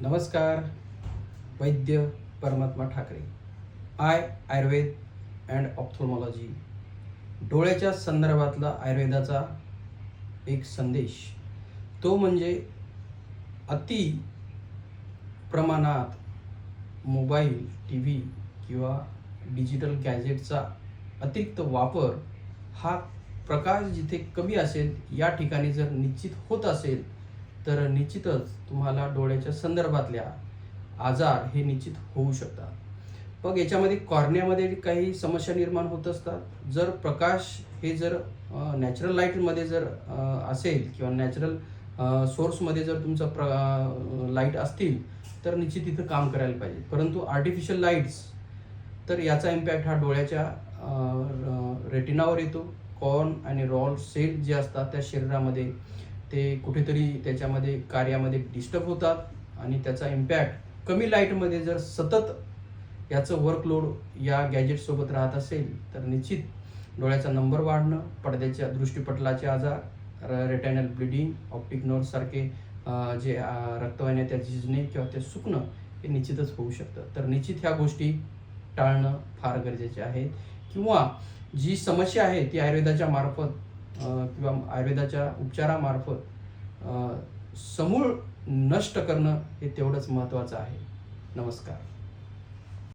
नमस्कार. वैद्य परमात्मा ठाकरे. आय आयुर्वेद अँड ऑप्थोमॉलॉजी डोळ्याच्या संदर्भातला आयुर्वेदाचा एक संदेश. तो म्हणजे अति प्रमाणात मोबाईल टी व्ही किंवा डिजिटल गॅजेटचा अतिरिक्त वापर हा प्रकाश जिथे कमी असेल या ठिकाणी जर निश्चित होत असेल तर निश्चितच तुम्हाला डोळ्याच्या संदर्भातल्या आजार हे निश्चित होऊ शकतात. मग याच्यामध्ये कॉर्नियामध्ये काही समस्या निर्माण होत असतात. जर प्रकाश हे जर नॅचरल लाईटमध्ये जर असेल किंवा नॅचरल सोर्समध्ये जर तुमचा प्र लाइट असतील तर निश्चित तिथं काम करायला पाहिजे. परंतु आर्टिफिशियल लाईट्स तर याचा इम्पॅक्ट हा डोळ्याच्या रेटिनावर येतो. कॉर्न आणि रॉल सेल जे असतात त्या शरीरामध्ये ते कुठेतरी त्याच्यामध्ये कार्यामध्ये डिस्टर्ब होतात आणि त्याचा इम्पॅक्ट कमी लाईटमध्ये जर सतत याचं वर्कलोड या गॅजेटसोबत राहत असेल तर निश्चित डोळ्याचा नंबर वाढणं पडद्याच्या दृष्टीपटलाचे आजार रेटॅनल ब्लिडिंग ऑप्टिक नर्व्हसारखे जे रक्तवाहिन्या त्या झिजणे किंवा ते सुकणं हे निश्चितच होऊ शकतं. तर निश्चित ह्या गोष्टी टाळणं फार गरजेचे आहे किंवा जी समस्या आहे ती आयुर्वेदाच्या मार्फत किंवा आयुर्वेदाच्या उपचारामार्फत समूळ नष्ट करणं हे तेवढंच महत्त्वाचं आहे. नमस्कार.